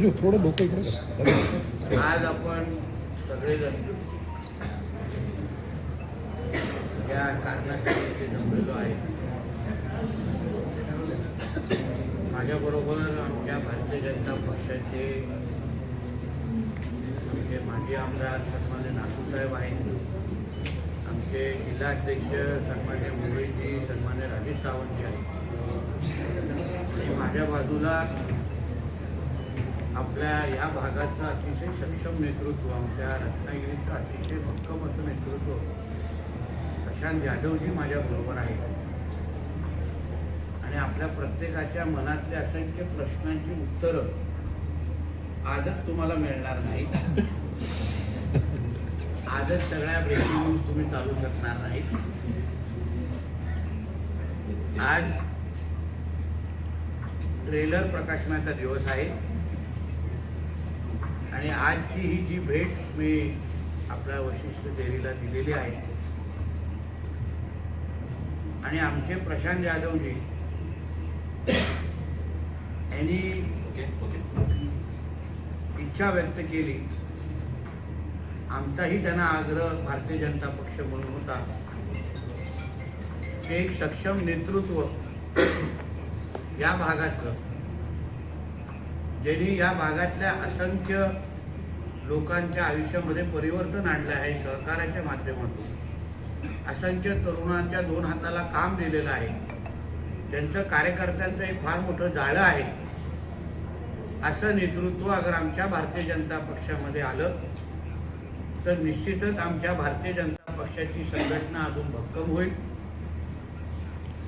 राजू थोडं डोकं इकडे. आज आपण सगळेजण या कारणासाठी जमलेलो आहे. माझ्याबरोबर आमच्या भारतीय जनता पक्षाचे आमचे माजी आमदार सन्मान्य नाथूसाहेब आहेत. आमचे जिल्हाध्यक्ष सन्मान्य मुंबईजी सन्मान्य राजेश सावंतजी आहेत. आणि माझ्या बाजूला आपल्या या भागाचं अतिशय सक्षम नेतृत्व आमच्या रत्नागिरीचं अतिशय भक्कम असं नेतृत्व प्रशांत जाधवजी माझ्याबरोबर आहेत. आणि आपल्या प्रत्येकाच्या मनातले असंख्य प्रश्नांची उत्तरं आजच तुम्हाला मिळणार नाही आजच सगळ्या ब्रेकिंग न्यूज तुम्ही चालू शकणार नाही आज ट्रेलर प्रकाशनाचा दिवस आहे. आणि आजची ही जी भेट मी आपल्या वशिष्ठ देवीला दिलेली आहे आणि आमचे प्रशांत जाधवजी यांनी इच्छा व्यक्त केली. आमचाही त्यांना आग्रह भारतीय जनता पक्ष म्हणून होता. की एक सक्षम नेतृत्व या भागातलं ज्यांनी या भागातल्या असंख्य लोकांच्या आयुष्यामध्ये परिवर्तन आणलं आहे सहकाराच्या माध्यमातून. असंख्य तरुणांच्या दोन हाताला काम दिलेलं आहे. त्यांचं कार्यकर्त्यांचं एक फार मोठं जाळं आहे. असं नेतृत्व अगर आमच्या भारतीय जनता पक्षामध्ये आलं तर निश्चितच आमच्या भारतीय जनता पक्षाची संघटना अजून भक्कम होईल.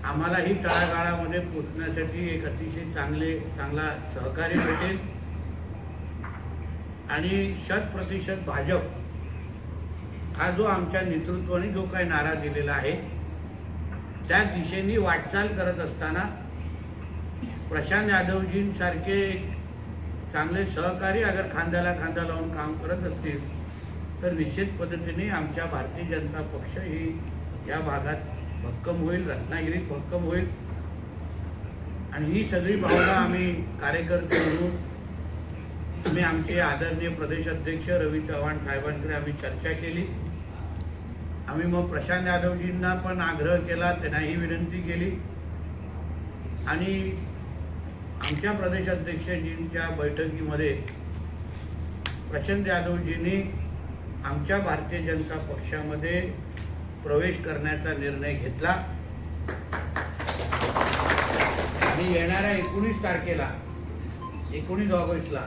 आम्हालाही तळागाळामध्ये पोचण्यासाठी एक अतिशय चांगले चांगला सहकार्य भेटेल. आणि शत प्रतिशत भाजप हा जो आमच्या नेतृत्वाने जो काही नारा दिलेला आहे त्या दिशेने वाटचाल करत असताना प्रशांत यादवजींसारखे चांगले सहकारी अगर खांद्याला खांदा लावून काम करत असतील तर निश्चित पद्धतीने आमच्या भारतीय जनता पक्ष ही या भागात भक्कम होईल रत्नागिरीत भक्कम होईल. आणि ही सगळी भावना आम्ही कार्यकर्ते म्हणून तुम्ही आमचे आदरणीय प्रदेश अध्यक्ष रवी चव्हाण साहेबांकडे आम्ही चर्चा केली. आम्ही मग प्रशांत यादवजींना पण आग्रह केला त्यांनाही विनंती केली. आणि आमच्या प्रदेश अध्यक्षजींच्या बैठकीमध्ये प्रशांत यादवजींनी आमच्या भारतीय जनता पक्षामध्ये प्रवेश करण्याचा निर्णय घेतला. आणि येणाऱ्या एकोणीस तारखेला एकोणीस ऑगस्टला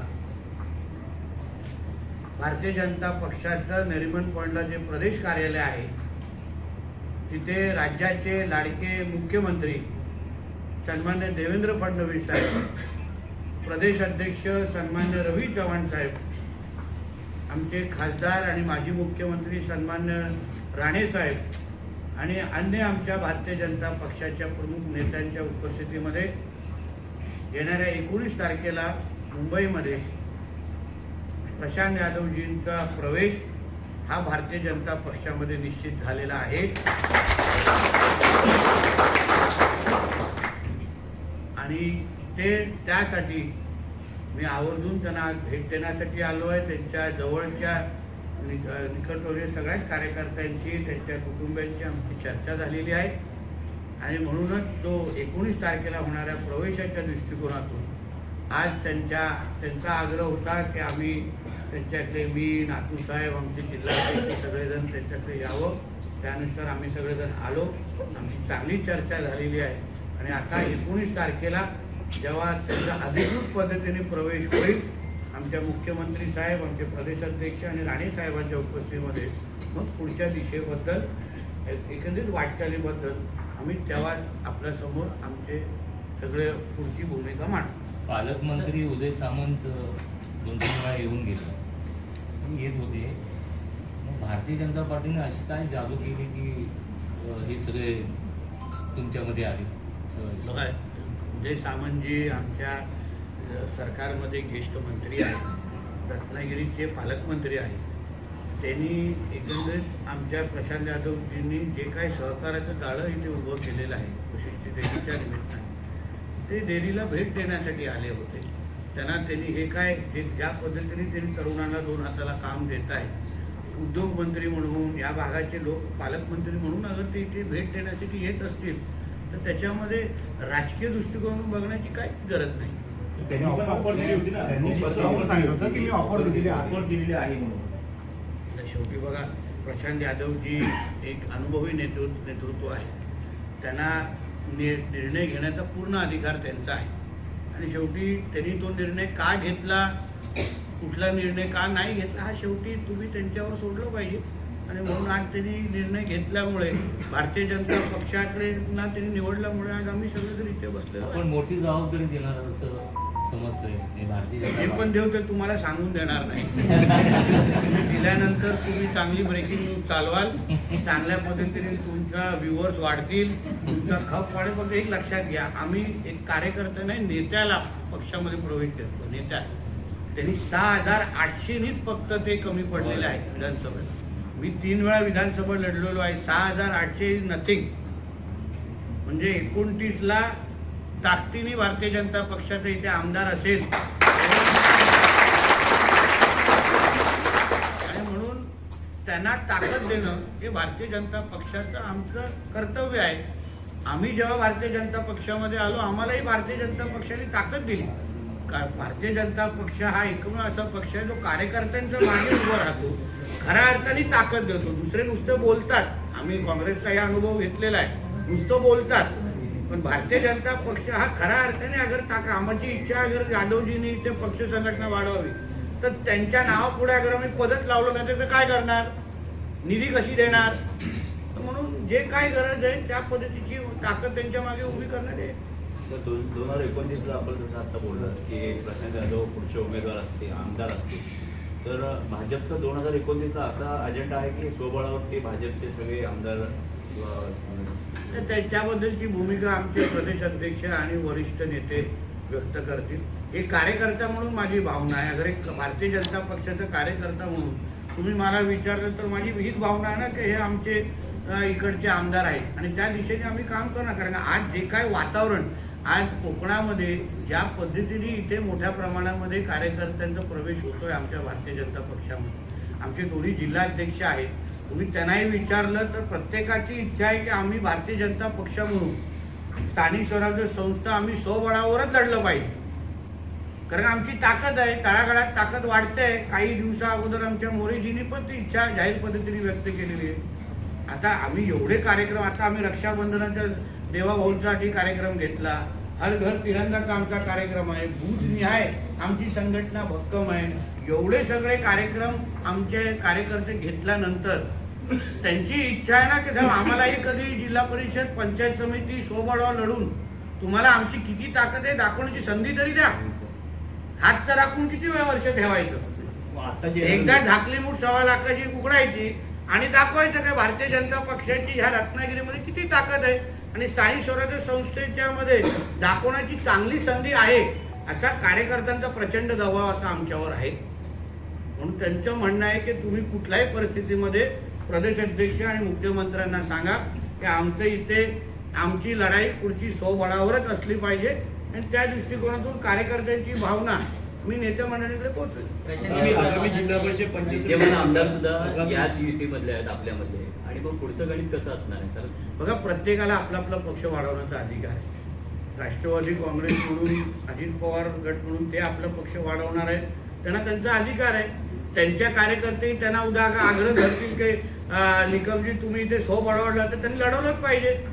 भारतीय जनता पक्षाचं नरिमन पॉईंटला जे प्रदेश कार्यालय आहे तिथे राज्याचे लाडके मुख्यमंत्री सन्मान्य देवेंद्र फडणवीस साहेब प्रदेश अध्यक्ष सन्मान्य रवी चव्हाण साहेब आमचे खासदार आणि माजी मुख्यमंत्री सन्मान्य राणे साहेब आणि अन्य आमच्या भारतीय जनता पक्षाच्या प्रमुख नेत्यांच्या उपस्थितीमध्ये येणाऱ्या एकोणीस तारखेला मुंबईमध्ये प्रशांत यादवजींचा प्रवेश हा भारतीय जनता पक्षामध्ये निश्चित झालेला आहे. आणि ते त्यासाठी मी आवर्जून त्यांना आज भेट देण्यासाठी आलो आहे. त्यांच्या जवळच्या निक सगळ्याच कार्यकर्त्यांची त्यांच्या कुटुंबियांची आमची चर्चा झालेली आहे. आणि म्हणूनच जो एकोणीस तारखेला होणाऱ्या प्रवेशाच्या दृष्टिकोनातून आज त्यांच्या त्यांचा आग्रह होता की आम्ही त्यांच्याकडे मी नातूसाहेब आमचे जिल्हाध्यक्ष सगळेजण त्यांच्याकडे यावं. त्यानुसार आम्ही सगळेजण आलो. आमची चांगली चर्चा झालेली आहे. आणि आता एकोणीस तारखेला जेव्हा त्यांचा अधिकृत पद्धतीने प्रवेश होईल आमच्या मुख्यमंत्री साहेब आमचे प्रदेश अध्यक्ष आणि राणे साहेबांच्या उपस्थितीमध्ये मग पुढच्या दिशेबद्दल एक- एकंदरीत वाटचालीबद्दल आम्ही तेव्हा आपल्यासमोर आमचे सगळे पुढची भूमिका मांडू. पालकमंत्री उदय सामंत दोन तीन वेळा येऊन गेले. पण होते. मग भारतीय जनता पार्टीने अशी काय जादू केली की हे सगळे तुमच्यामध्ये आले? बघा उदय सामंतजी आमच्या सरकारमध्ये ज्येष्ठ मंत्री आहेत रत्नागिरीचे पालकमंत्री आहेत त्यांनी एकंदरीत आमच्या प्रशांत यादवजींनी जे काही सहकार्याचं जाळं इथे उभं केलेलं आहे वशिष्ठी देवीच्या निमित्ताने ते डेअरीला भेट देण्यासाठी आले होते. त्यांना त्यांनी हे काय जे ज्या पद्धतीने त्यांनी तरुणांना दोन हाताला काम देत आहेत उद्योगमंत्री म्हणून या भागाचे लोक पालकमंत्री म्हणून अगर ते इथे भेट देण्यासाठी येत असतील तर त्याच्यामध्ये राजकीय दृष्टिकोनातून बघण्याची काहीच गरज नाही. त्यांनी ऑफर दिली होती ना. त्यांनी स्वतःहून सांगितलं होतं की मी ऑफर दिलेली आहे. ऑफर दिलेली आहे म्हणून. आता शेवटी बघा प्रशांत यादवजी एक अनुभवी नेतृत्व नेतृत्व आहे. त्यांना नि निर्णय घेण्याचा पूर्ण अधिकार त्यांचा आहे. आणि शेवटी त्यांनी तो निर्णय का घेतला कुठला निर्णय का नाही घेतला हा शेवटी तुम्ही त्यांच्यावर सोडलं पाहिजे. आणि म्हणून आज त्यांनी निर्णय घेतल्यामुळे भारतीय जनता पक्षाकडे ना त्यांनी निवडल्यामुळे आज आम्ही सगळेजण इथे बसलेलो आपण मोठी जबाबदारी देणार असं समजतंय. हे भारतीय हे जनता पण देव ते तुम्हाला सांगून देणार नाही. तुम्ही दिल्यानंतर तुम्ही चांगली ब्रेकिंग न्यूज चालवाल. चांगल्या पद्धतीने तुमचा व्ह्युअर्स वाढतील. तुमचा खप वाढेल. फक्त एक लक्षात घ्या. आम्ही एक कार्यकर्ता नाही नेत्याला पक्षामध्ये प्रवेश करतो नेत्या. त्यांनी सहा हजार आठशेनीच फक्त ते कमी पडलेले आहेत विधानसभेत. मी तीन वेळा विधानसभा लढलेलो आहे. सहा हजार आठशे नथिंग म्हणजे एकोणतीसला ताकदीने भारतीय जनता पक्षाचे इथे आमदार असेल. आणि म्हणून त्यांना ताकद देणं हे भारतीय जनता पक्षाचं आमचं कर्तव्य आहे. आम्ही जेव्हा भारतीय जनता पक्षामध्ये आलो आम्हालाही भारतीय जनता पक्षाने ताकद दिली. का भारतीय जनता पक्ष हा एकमेव असा पक्ष आहे जो कार्यकर्त्यांच्या मागे उभं राहतो. खऱ्या अर्थाने ताकद देतो. दुसरे नुसतं बोलतात. आम्ही काँग्रेसचा हा अनुभव घेतलेला आहे. नुसतं बोलतात. पण भारतीय जनता पक्ष हा खऱ्या अर्थाने अगर ताक आमची इच्छा अगर जाधवजींनी ते पक्ष संघटना वाढवावी तर त्यांच्या नावापुढे अगर आम्ही पदच लावलं नाही तर काय करणार? निधी कशी देणार? तर म्हणून जे काय गरज आहे त्या पद्धतीची ताकद त्यांच्या मागे उभी करण्यात आहे तर दोन दोन हजार एकोणतीसला आपण जसं आता बोललं की प्रशांत यादव पुढचे उमेदवार असते आमदार असते तर भाजपचा दोन हजार एकोणतीसला असा अजेंडा आहे की स्वबळावरती भाजपचे सगळे आमदार तर त्याच्याबद्दलची भूमिका आमचे प्रदेश अध्यक्ष आणि वरिष्ठ नेते व्यक्त करतील. एक कार्यकर्ता म्हणून माझी भावना आहे. अगर एक भारतीय जनता पक्षाचा कार्यकर्ता म्हणून तुम्ही मला विचारलं तर माझी हीच भावना आहे ना की हे आमचे इकडचे आमदार आहेत. आणि त्या दिशेने आम्ही काम करणार. कारण आज जे काय वातावरण आज कोकणामध्ये ज्या पद्धतीने इथे मोठ्या प्रमाणामध्ये कार्यकर्त्यांचा प्रवेश होतोय आमच्या भारतीय जनता पक्षामध्ये. आमचे दोन्ही जिल्हाध्यक्ष आहेत. तुम्ही त्यांनाही विचारलं तर प्रत्येकाची इच्छा आहे की आम्ही भारतीय जनता पक्ष म्हणून स्थानिक स्वराज्य संस्था आम्ही स्वबळावरच लढलं पाहिजे. कारण आमची ताकद आहे तळागाळात ताकद वाढते. काही दिवसा अगोदर आमच्या मोरेजींनी पण ती इच्छा जाहीर पद्धतीने व्यक्त केलेली आहे. आता आम्ही एवढे कार्यक्रम आता आम्ही रक्षाबंधनाच्या देवाभाऊंसाठी कार्यक्रम घेतला. हर घर तिरंगाचा आमचा कार्यक्रम आहे. बूथ आमची संघटना भक्कम आहे. एवढे सगळे कार्यक्रम आमचे कार्यकर्ते घेतल्यानंतर त्यांची इच्छा आहे ना की साहेब आम्हालाही कधी जिल्हा परिषद पंचायत समिती सोबळावर लढून तुम्हाला आमची किती ताकद आहे दाखवण्याची संधी तरी द्या. हात तर राखून किती वेळ वर्ष ठेवायचं? एकदा झाकली मूठ सव्वा लाखाची उघडायची आणि दाखवायचं काय भारतीय जनता पक्षाची ह्या रत्नागिरीमध्ये किती ताकद आहे आणि स्थानिक स्वराज्य संस्थेच्या मध्ये दाखवण्याची चांगली संधी आहे असा कार्यकर्त्यांचा प्रचंड दबाव आता आमच्यावर आहे. म्हणून त्यांचं म्हणणं आहे की तुम्ही कुठल्याही परिस्थितीमध्ये प्रदेश अध्यक्ष आणि मुख्यमंत्र्यांना सांगा की आमचं इथे आमची लढाई पुढची स्वबळावरच असली पाहिजे. आणि त्या दृष्टिकोनातून कार्यकर्त्यांची भावना मी नेते मंडळीकडे आमदार सुद्धा याच युतीमधले आहेत आपल्यामध्ये आणि मग पुढचं गणित कसं असणार आहे? कारण बघा प्रत्येकाला आपला आपला पक्ष वाढवण्याचा अधिकार आहे. राष्ट्रवादी काँग्रेस म्हणून अजित पवार गट म्हणून ते आपला पक्ष वाढवणार आहेत. त्यांना त्यांचा अधिकार आहे. त्यांच्या कार्यकर्ते त्यांना उद्या आग्रह धरतील की निकमजी तुम्ही इथे सो बळवडला तर त्यांनी लढवलंच पाहिजे.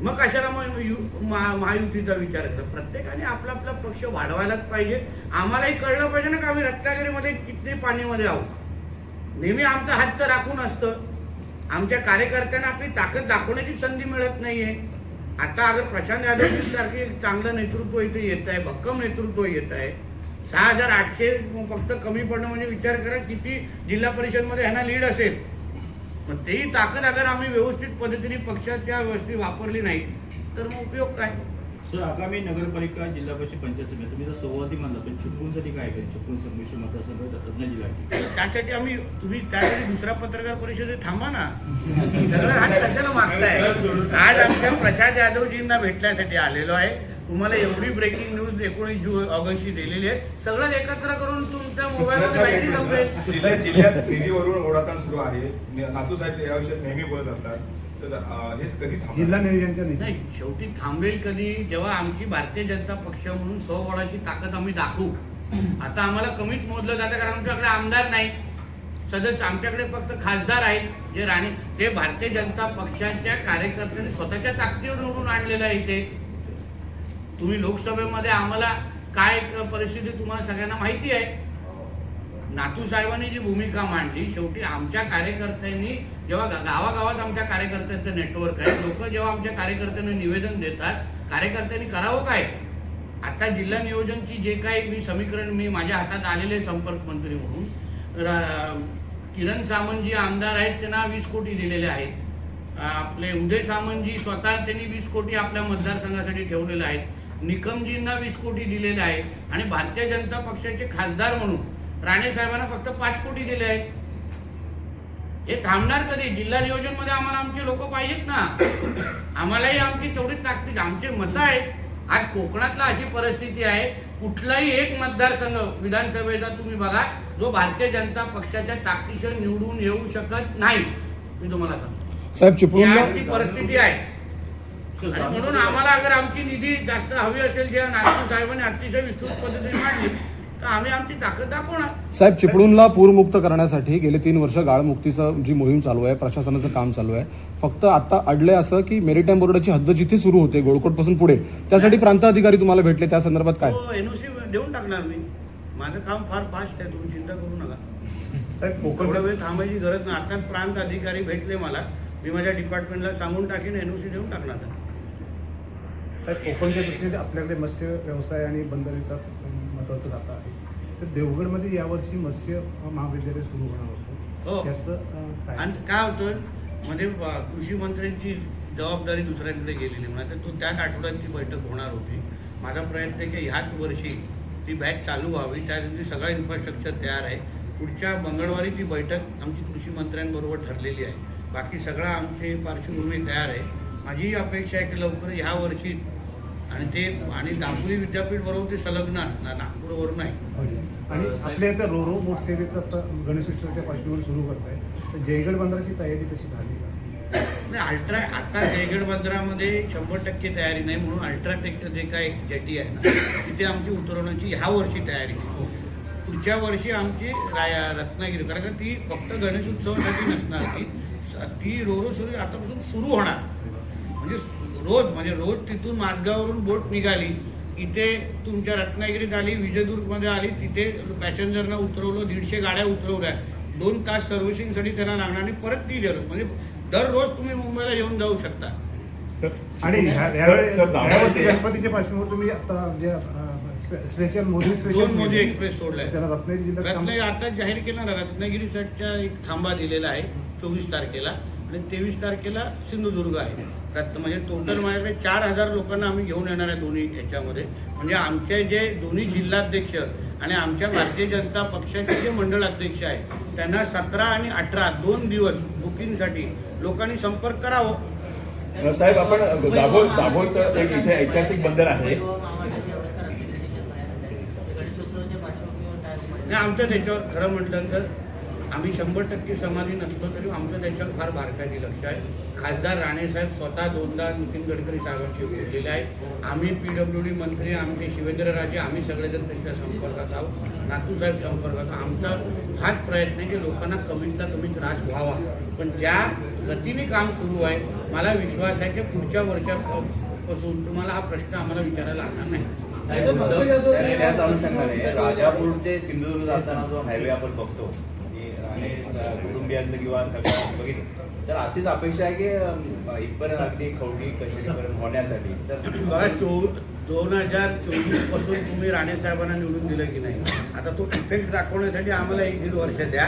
मग कशाला मग यु- महायुतीचा विचार करा प्रत्येकाने आपला आपला पक्ष वाढवायलाच पाहिजे. आम्हालाही कळलं पाहिजे ना का आम्ही रत्नागिरीमध्ये किती पाणीमध्ये आहोत. नेहमी आमचा हात तर राखून असतं. आमच्या कार्यकर्त्यांना आपली ताकद दाखवण्याची संधी मिळत नाहीये. आता अगर प्रशांत यादव सारखे चांगलं नेतृत्व इथे येत आहे भक्कम नेतृत्व येत आहे सहा हजार आठशे फक्त कमी पडणं म्हणजे विचार करा किती जिल्हा परिषदमध्ये ह्यांना लीड असेल. मग तेही ताकद अगर आम्ही व्यवस्थित पद्धतीने पक्षाच्या व्यवस्थित वापरली नाही तर मग उपयोग काय? सर आगामी नगरपालिका जिल्हा परिषद पंचायत समिती तुम्ही जर संवादी म्हणला पण चिपळूणसाठी काय करेल चिपळूण संमिश्र मतदारसंघ रत्नागिरी जिल्ह्याची. त्यासाठी आम्ही तुम्ही त्यासाठी दुसऱ्या पत्रकार परिषदेत थांबा ना. सगळं हात कशाला मागताय? आज आमच्या प्रसाद यादवजींना भेटण्यासाठी आलेलो आहे. तुम्हाला एवढी ब्रेकिंग न्यूज एकोणीस जून ऑगस्टची दिलेली आहे. सगळं एकत्र करून तुमच्या मोबाईलमध्ये बॅटरी संपेल. जिल्ह्यात जिल्ह्यात निधीवरून ओढाताण सुरू आहे. नातू साहेब या विषयात नेहमी बोलत असतात. तर अं, हेच कधी थांबणार? जिल्हा नियोजनच्या निधी. नाही शेवटी थांबेल कधी? जेव्हा आमची भारतीय जनता पक्ष म्हणून स्वबळाची ताकद आम्ही दाखवू. आता आम्हाला कमीच मोजलं जातं कारण आमच्याकडे आमदार नाही. सदस्य आमच्याकडे फक्त खासदार आहेत जे राणे ते भारतीय जनता पक्षाच्या कार्यकर्त्यांनी स्वतःच्या ताकदीवर निवडून आणलेलं आहे इथे. तुम्ही लोकसभेमध्ये आम्हाला काय परिस्थिती तुम्हाला सगळ्यांना माहिती आहे? नातू साहेबांनी जी भूमिका मांडली शेवटी आमच्या कार्यकर्त्यांनी जेव्हा गावागावात आमच्या कार्यकर्त्यांचं नेटवर्क आहे लोक जेव्हा आमच्या कार्यकर्त्यांना निवेदन देतात कार्यकर्त्यांनी करावं काय? आता जिल्हा नियोजनची जे काही मी समीकरण मी माझ्या हातात आलेले संपर्क मंत्री म्हणून किरण सामंत जी आमदार आहेत त्यांना वीस कोटी दिलेले आहेत. आपले उदय सामंतजी स्वतः त्यांनी वीस कोटी आपल्या मतदारसंघासाठी ठेवलेले आहेत. निकमजींना वीस कोटी दिलेले आहेत आणि भारतीय जनता पक्षाचे खासदार म्हणून राणे साहेबांना फक्त पाच कोटी दिले आहेत. हे थांबणार कधी? जिल्हा नियोजनमध्ये आम्हाला आमचे लोक पाहिजेत ना. आम्हालाही आमची तेवढीच ताकद आमचे मत आहेत. आज कोकणातला अशी परिस्थिती आहे कुठलाही एक मतदारसंघ विधानसभेचा तुम्ही बघा जो भारतीय जनता पक्षाच्या ताकदीशिवाय निवडून येऊ शकत नाही. मी तुम्हाला सांगतो. साहेब परिस्थिती आहे. आणि म्हणून आम्हाला अगर आमची निधी जास्त हवी असेल जेव्हा नागपूर साहेबांनी अतिशय विस्तृत पद्धतीने मांडली तर आम्ही आमची ताकद दाखवणार साहेब चिपळूणला पूरमुक्त करण्यासाठी गेले तीन वर्ष गाळमुक्तीचं जी मोहीम चालू आहे प्रशासनाचं काम चालू आहे फक्त आता अडलंय असं की मेरिटाईम बोर्डाची हद्द जिथे सुरू होते गोळकोटपासून पुढे त्यासाठी प्रांत अधिकारी तुम्हाला भेटले त्या संदर्भात काय? एनओसी देऊन टाकणार मी. माझं काम फार फास्ट आहे तुम्ही चिंता करू नका. कोकण वेळ थांबायची गरज नाही. आता प्रांत अधिकारी भेटले मला. मी माझ्या डिपार्टमेंटला सांगून टाकेन एनओसी देऊन टाकणार. साहेब कोकणच्या दृष्टीने आपल्याकडे मत्स्य व्यवसाय आणि बंदरीचा महत्वाचं जाता आहे. तर देवगडमध्ये यावर्षी मत्स्य महाविद्यालय सुरू होणार हो. होतं त्याचं अं, काय? आणि काय होतं? ब- कृषी मंत्र्यांची जबाबदारी दुसऱ्याकडे गेलेली म्हणजे तो त्याच आठवड्यात ती बैठक होणार होती. माझा प्रयत्न आहे की ह्याच वर्षी ती बॅच चालू व्हावी. त्यासाठी सगळा इन्फ्रास्ट्रक्चर तयार आहे. पुढच्या मंगळवारी ती बैठक आमची कृषी मंत्र्यांबरोबर ठरलेली आहे. बाकी सगळा आमची पार्श्वभूमी तयार आहे. माझी अपेक्षा आहे की लवकर ह्या वर्षी आणि ते आणि नागपुरी विद्यापीठ बरोबर ते संलग्न असणार नागपूरवरून नाही. आणि आपल्या इथं रोरो बोट सेवेचं आता गणेशोत्सवाच्या पार्श्वभूमीवर सुरू करत आहे. तर जयगड बंदराची तयारी कशी झाली? नाही अल्ट्रा आता जयगड बंदरामध्ये शंभर टक्के तयारी नाही म्हणून अल्ट्राटेकचं जे काही जेटी आहे ना तिथे आमची उतरवण्याची ह्या वर्षी तयारी आहे. पुढच्या वर्षी आमची राया रत्नागिरी कारण का ती फक्त गणेश उत्सवासाठी नसणार ती ती रोरो सुरू आतापासून सुरू होणार. म्हणजे रोज म्हणजे रोज तिथून मार्गावरून बोट निघाली इथे तुमच्या रत्नागिरीत आली विजयदुर्गमध्ये आली तिथे पॅसेंजरना उतरवलं दीडशे गाड्या उतरवल्या. दोन तास सर्व्हिसिंगसाठी त्यांना लागणार आणि परत ती गेलो. म्हणजे दररोज तुम्ही मुंबईला येऊन जाऊ शकता. आणि गणपतीच्या पार्श्वभूमीवर तुम्ही आता जे स्पेशल मोदी स्पेशल दोन मोदी एक्सप्रेस सोडलाय. रत्नागिरी रत्नागिरी आता जाहीर केला ना रत्नागिरीचा एक थांबा दिलेला आहे चोवीस तारखेला. आणि तेवीस तारखेला सिंधुदुर्ग आहे. रत्न म्हणजे टोटल माझ्याकडे चार हजार लोकांना आम्ही घेऊन येणार आहे दोन्ही याच्यामध्ये. म्हणजे आमचे जे दोन्ही जिल्हाध्यक्ष आणि आमच्या भारतीय जनता पक्षाचे जे मंडळ अध्यक्ष आहे त्यांना सतरा आणि अठरा दोन दिवस बुकिंगसाठी लोकांनी संपर्क करावं. साहेब आपण दाभोळ दाभोळचं एक इथे ऐतिहासिक बंदर आहे. नाही आमचं त्याच्यावर खरं म्हटलं तर आम्ही शंभर टक्के समाधी नसलो तरी आमचं त्याच्यावर फार बारकाईने लक्ष आहे खासदार राणेसाहेब स्वतः दोनदा नितीन गडकरी साहेबांशी बोललेले आहेत आम्ही पी डब्ल्यू डी मंत्री आमचे शिवेंद्रराजे आम्ही सगळेजण त्यांच्या संपर्कात आहोत नातूसाहेब संपर्कात आहोत. आमचा हाच प्रयत्न आहे की लोकांना कमीतला कमी त्रास व्हावा पण ज्या गतीने काम सुरू आहे मला विश्वास आहे की पुढच्या वर्षापासून तुम्हाला हा प्रश्न आम्हाला विचारायला लागणार नाही राजापूर ते सिंधुदुर्ग जाताना जो हायवे आपण बघतो आणि कुटुंबियांचं किंवा सगळं बघितलं. तर अशीच अपेक्षा आहे की इथपर्यंत अगदी खवडी कशी होण्यासाठी. तर बघा चो दोन हजार चोवीसपासून तुम्ही राणे साहेबांना निवडून दिलं की नाही? आता तो इफेक्ट दाखवण्यासाठी आम्हाला एक दीड वर्ष द्या.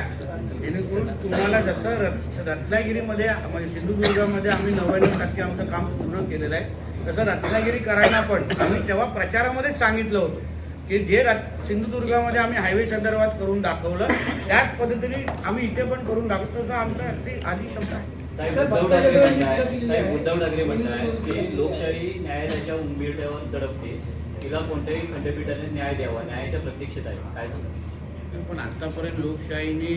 जेणेकरून तुम्हाला जसं रत् रत्नागिरीमध्ये म्हणजे सिंधुदुर्गामध्ये आम्ही नव्याण्णव टक्के आमचं काम पूर्ण केलेलं आहे तसं रत्नागिरी करायला पण आम्ही तेव्हा प्रचारामध्येच सांगितलं होतं. की जे सिंधुदुर्गामध्ये आम्ही हायवे संदर्भात करून दाखवलं त्याच पद्धतीने आम्ही इथे पण करून दाखवतो. तर आमचा अगदी आधी शब्द आहे. साहेब उद्धव ठाकरे म्हणताय साहेब उद्धव ठाकरे म्हणताय की लोकशाही न्यायालयाच्या उंबीरट्यावर तडपते तिला कोणत्याही खंडपीठाने न्याय द्यावा न्यायाच्या प्रतीक्षेत आहे. काय सांगा? पण आतापर्यंत लोकशाहीने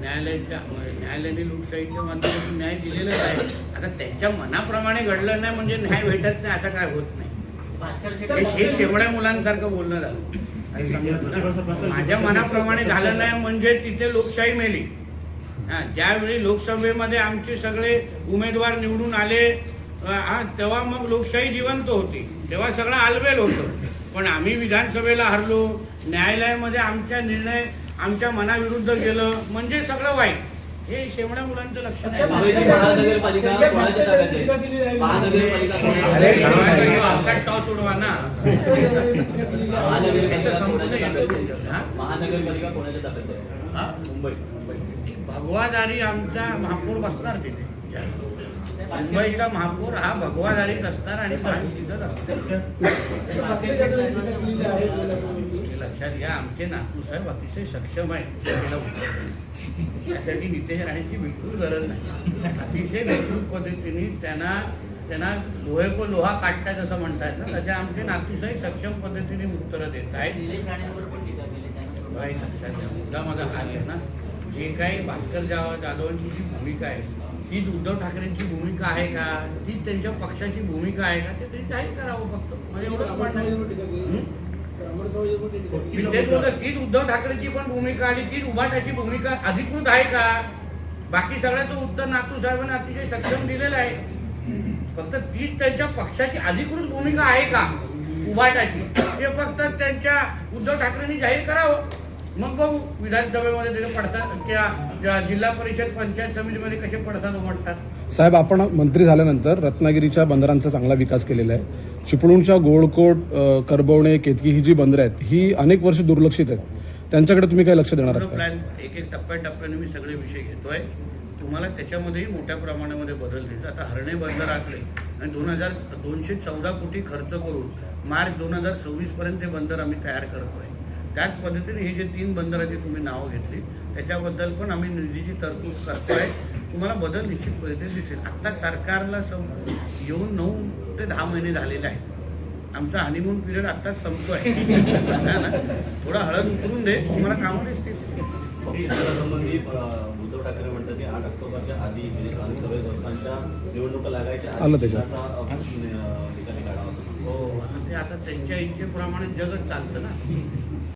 न्यायालयाच्या न्यायालयाने लोकशाहीच्या माध्यमातून न्याय दिलेलाच आहे. आता त्यांच्या मनाप्रमाणे घडलं नाही म्हणजे न्याय भेटत नाही असं काय होत नाही. हे- हे शेवड्या मुलांसारखं बोलणं झालं? माझ्या मनाप्रमाणे झालं नाही म्हणजे तिथे लोकशाही मेली. हा ज्यावेळी लोकसभेमध्ये आमचे सगळे उमेदवार निवडून आले हा तेव्हा मग लोकशाही जिवंत होती. तेव्हा सगळं आलबेल होतं. पण आम्ही विधानसभेला हरलो न्यायालयामध्ये आमच्या निर्णय आमच्या मनाविरुद्ध गेलं म्हणजे सगळं वाईट. हे शेवड्या मुलांचं लक्ष टॉस उडवा ना. महानगरपालिका कोणाच्या ताब्यात? आहे? मुंबई मुंबई. भगवादारी आमचा महापौर बसणार तिथे. मुंबईचा महापौर हा भगवादारीत असणार आणि हे लक्षात घ्या आमचे नातू साहेब अतिशय सक्षम आहेत. त्यासाठी नितेश राणेची बिलकुल गरज नाही. अतिशय विस्तृत पद्धतीने त्यांना त्यांना लोहे को लोहा काटतात असं म्हणतात ना तसे आमचे नातू साहेब सक्षम पद्धतीने उत्तरं देत आहेत. बाई लक्षात घ्या मुद्दा माझा हा आहे ना जे काही भास्कर जाव जाधवांची जी भूमिका आहे तीच उद्धव ठाकरेंची भूमिका आहे का? तीच त्यांच्या पक्षाची भूमिका आहे का? ते तरी जाहीर करावं फक्त. म्हणजे. हं? मी तेच बोलतो तीच उद्धव ठाकरेची पण भूमिका आणि तीच उभाटाची भूमिका अधिकृत आहे का? बाकी सगळ्याचं उत्तर नातू साहेबांना अतिशय सक्षम दिलेलं आहे. फक्त तीच त्यांच्या पक्षाची अधिकृत भूमिका आहे का? उभाटाची हे फक्त त्यांच्या उद्धव ठाकरेंनी जाहीर करावं. मग बघू विधानसभेमध्ये त्याचे पडतात किंवा जिल्हा परिषद पंचायत समितीमध्ये कसे पडतात उमटतात साहेब आपण मंत्री झाल्यानंतर रत्नागिरीच्या बंदरांचा चांगला विकास केलेला आहे. चिपळूणच्या गोळकोट करबवणे केतकी ही जी बंदरं आहेत ही अनेक वर्ष दुर्लक्षित आहेत. त्यांच्याकडे तुम्ही काय लक्ष देणार? प्लॅन एक एक टप्प्याटप्प्याने मी सगळे विषय घेतोय. तुम्हाला त्याच्यामध्येही मोठ्या प्रमाणामध्ये बदल दिसतो आता हरणे बंदर आखले आणि दोन हजार दोनशे चौदा कोटी खर्च करून मार्च दोन हजार सव्वीस पर्यंत हे बंदर आम्ही तयार करतोय. त्याच पद्धतीने हे जे तीन बंदराची तुम्ही नावं घेतली. त्याच्याबद्दल पण आम्ही निधीची तरतूद करतोय. तुम्हाला बदल निश्चित पद्धतीने दिसेल. आत्ता सरकारला सम येऊन नऊ ते दहा महिने झालेले आहेत. आमचा हनीमून पिरियड आत्ताच संपतोय. हा ना? थोडा हळद उतरून दे. तुम्हाला कामं दिसतील. उद्धव ठाकरे म्हणतात की आठ ऑक्टोबरच्या आधी म्हणजे स्थानिक स्वराज्य संस्थांच्या निवडणुका लागायच्या आलं काढावा हो. आता ते आता त्यांच्या इच्छेप्रमाणे जगच चालतं ना.